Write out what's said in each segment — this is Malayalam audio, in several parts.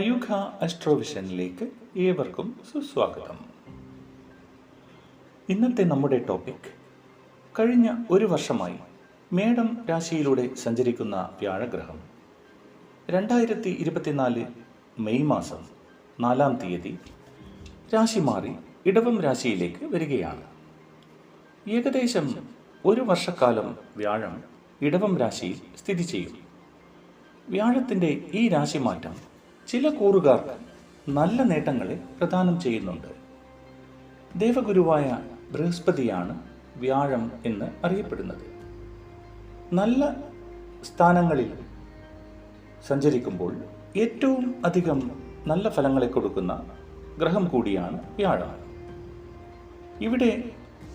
മയൂഖ അസ്ട്രോവിഷനിലേക്ക് ഏവർക്കും സുസ്വാഗതം. ഇന്നത്തെ നമ്മുടെ ടോപ്പിക് കഴിഞ്ഞ ഒരു വർഷമായി മേടം രാശിയിലൂടെ സഞ്ചരിക്കുന്ന വ്യാഴഗ്രഹം. രണ്ടായിരത്തി ഇരുപത്തിനാല് മെയ് മാസം നാലാം തീയതി രാശി മാറി ഇടവം രാശിയിലേക്ക് വരികയാണ്. ഏകദേശം ഒരു വർഷക്കാലം വ്യാഴം ഇടവം രാശിയിൽ സ്ഥിതി ചെയ്യും. വ്യാഴത്തിന്റെ ഈ രാശിമാറ്റം ചില കൂറുകാർ നല്ല നേട്ടങ്ങളെ പ്രദാനം ചെയ്യുന്നുണ്ട്. ദേവഗുരുവായ ബൃഹസ്പതിയാണ് വ്യാഴം എന്ന് അറിയപ്പെടുന്നത്. നല്ല സ്ഥാനങ്ങളിൽ സഞ്ചരിക്കുമ്പോൾ ഏറ്റവും അധികം നല്ല ഫലങ്ങളെ കൊടുക്കുന്ന ഗ്രഹം കൂടിയാണ് വ്യാഴം. ഇവിടെ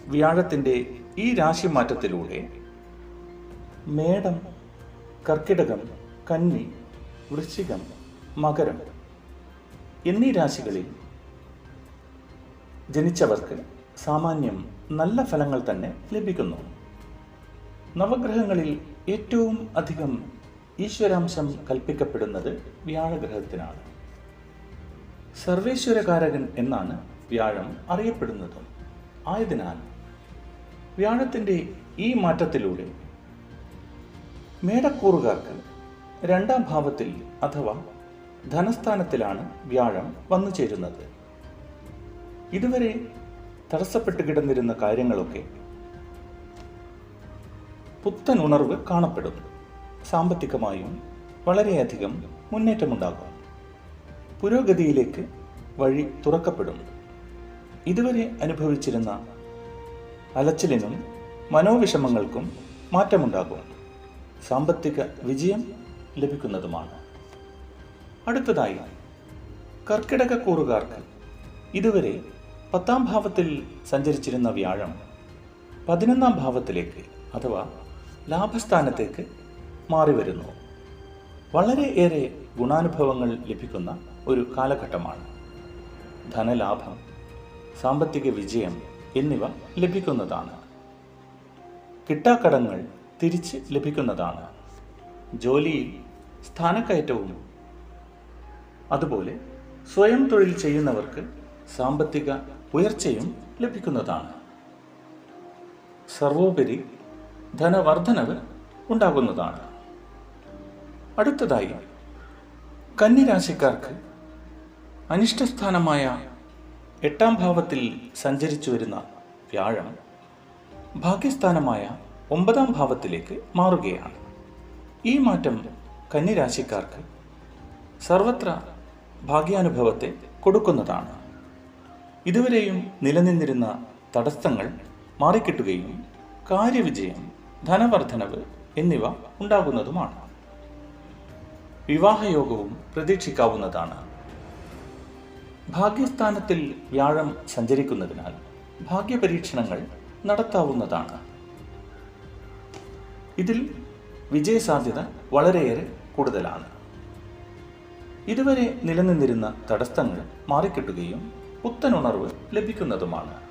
വ്യാഴത്തിന്റെ ഈ രാശി മാറ്റത്തിലൂടെ മേടം കർക്കിടകം കന്നി വൃശ്ചികം മകരം എന്നീ രാശികളിൽ ജനിച്ചവർക്ക് സാമാന്യം നല്ല ഫലങ്ങൾ തന്നെ ലഭിക്കുന്നു. നവഗ്രഹങ്ങളിൽ ഏറ്റവും അധികം ഈശ്വരാംശം കൽപ്പിക്കപ്പെടുന്നത് വ്യാഴഗ്രഹത്തിനാണ്. സർവേശ്വരകാരകൻ എന്നാണ് വ്യാഴം അറിയപ്പെടുന്നതും. ആയതിനാൽ വ്യാഴത്തിന്റെ ഈ മാറ്റത്തിലൂടെ മേടക്കൂറുകാർക്ക് രണ്ടാം ഭാവത്തിൽ അഥവാ ധനസ്ഥാനത്തിലാണ് വ്യാഴം വന്നു ചേരുന്നത്. ഇതുവരെ തടസ്സപ്പെട്ട് കിടന്നിരുന്ന കാര്യങ്ങളൊക്കെ പുത്തൻ ഉണർവ് കാണപ്പെടും. സാമ്പത്തികമായും വളരെയധികം മുന്നേറ്റമുണ്ടാകും. പുരോഗതിയിലേക്ക് വഴി തുറക്കപ്പെടും. ഇതുവരെ അനുഭവിച്ചിരുന്ന അലച്ചിലിനും മനോവിഷമങ്ങൾക്കും മാറ്റമുണ്ടാകും. സാമ്പത്തിക വിജയം ലഭിക്കുന്നതുമാണ്. അടുത്തതായി കർക്കിടക കൂറുകാർക്ക് ഇതുവരെ പത്താം ഭാവത്തിൽ സഞ്ചരിച്ചിരുന്ന വ്യാഴം പതിനൊന്നാം ഭാവത്തിലേക്ക് അഥവാ ലാഭസ്ഥാനത്തേക്ക് മാറി വരുന്നു വളരെ ഏറെ ഗുണാനുഭവങ്ങൾ ലഭിക്കുന്ന ഒരു കാലഘട്ടമാണ്. ധനലാഭം സാമ്പത്തിക വിജയം എന്നിവ ലഭിക്കുന്നതാണ്. കിട്ടാക്കടങ്ങൾ തിരിച്ച് ലഭിക്കുന്നതാണ്. ജോലിയിൽ സ്ഥാനക്കയറ്റവും അതുപോലെ സ്വയം തൊഴിൽ ചെയ്യുന്നവർക്ക് സാമ്പത്തിക ഉയർച്ചയും ലഭിക്കുന്നതാണ്. സർവോപരി ധനവർദ്ധനവ് ഉണ്ടാകുന്നതാണ്. അടുത്തതായി കന്നിരാശിക്കാർക്ക് അനിഷ്ടസ്ഥാനമായ എട്ടാം ഭാവത്തിൽ സഞ്ചരിച്ചു വരുന്ന വ്യാഴം ഭാഗ്യസ്ഥാനമായ ഒമ്പതാം ഭാവത്തിലേക്ക് മാറുകയാണ്. ഈ മാറ്റം കന്നിരാശിക്കാർക്ക് സർവത്ര ഭാഗ്യാനുഭവത്തെ കൊടുക്കുന്നതാണ്. ഇതുവരെയും നിലനിന്നിരുന്ന തടസ്സങ്ങൾ മാറിക്കിട്ടുകയും കാര്യവിജയം ധനവർദ്ധനവ് എന്നിവ ഉണ്ടാകുന്നതുമാണ്. വിവാഹയോഗവും പ്രതീക്ഷിക്കാവുന്നതാണ്. ഭാഗ്യസ്ഥാനത്തിൽ വ്യാഴം സഞ്ചരിക്കുന്നതിനാൽ ഭാഗ്യപരീക്ഷണങ്ങൾ നടത്താവുന്നതാണ്. ഇതിൽ വിജയസാധ്യത വളരെയേറെ കൂടുതലാണ്. ഇതുവരെ നിലനിന്നിരുന്ന തടസ്സങ്ങൾ മാറിക്കിട്ടുകയും പുത്തനുണർവ് ലഭിക്കുന്നതുമാണ്.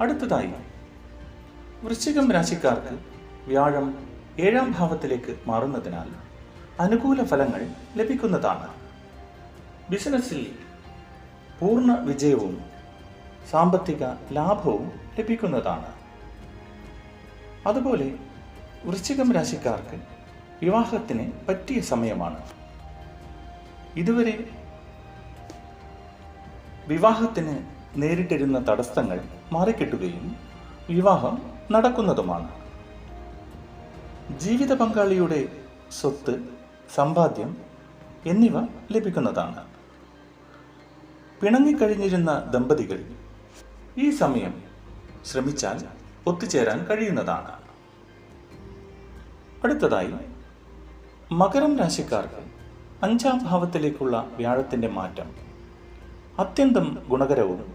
അടുത്തതായി വൃശ്ചികം രാശിക്കാർക്ക് വ്യാഴം ഏഴാം ഭാവത്തിലേക്ക് മാറുന്നതിനാൽ അനുകൂല ഫലങ്ങൾ ലഭിക്കുന്നതാണ്. ബിസിനസ്സിൽ പൂർണ വിജയവും സാമ്പത്തിക ലാഭവും ലഭിക്കുന്നതാണ്. അതുപോലെ വൃശ്ചികം രാശിക്കാർക്ക് വിവാഹത്തിന് പറ്റിയ സമയമാണ്. ഇതുവരെ വിവാഹത്തിന് നേരിട്ടിരുന്ന തടസ്സങ്ങൾ മാറിക്കിട്ടുകയും വിവാഹം നടക്കുന്നതുമാണ്. ജീവിത പങ്കാളിയുടെ സ്വത്ത് സമ്പാദ്യം എന്നിവ ലഭിക്കുന്നതാണ്. പിണങ്ങിക്കഴിഞ്ഞിരുന്ന ദമ്പതികൾ ഈ സമയം ശ്രമിച്ചാൽ ഒത്തുചേരാൻ കഴിയുന്നതാണ്. അടുത്തതായി മകരം രാശിക്കാർക്ക് അഞ്ചാം ഭാവത്തിലേക്കുള്ള വ്യാഴത്തിന്റെ മാറ്റം. അത്യന്തം ഗുണകരവും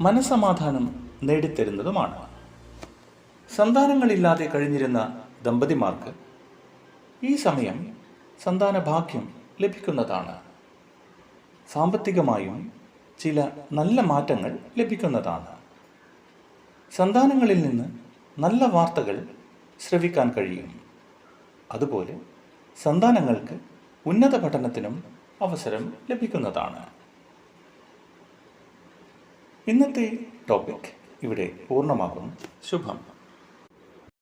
മനസമാധാനം നേടിത്തരുന്നതുമാണ്. സന്താനങ്ങളില്ലാതെ കഴിഞ്ഞിരുന്ന ദമ്പതിമാർക്ക് ഈ സമയം സന്താന ഭാഗ്യം ലഭിക്കുന്നതാണ്. സാമ്പത്തികമായും ചില നല്ല മാറ്റങ്ങൾ ലഭിക്കുന്നതാണ്. സന്താനങ്ങളിൽ നിന്ന് നല്ല വാർത്തകൾ ശ്രവിക്കാൻ കഴിയും. അതുപോലെ സന്താനങ്ങൾക്ക് ഉന്നത പഠനത്തിനും അവസരം ലഭിക്കുന്നതാണ്. ഇന്നത്തെ ടോപ്പിക് ഇവിടെ പൂർണമാകും. ശുഭം.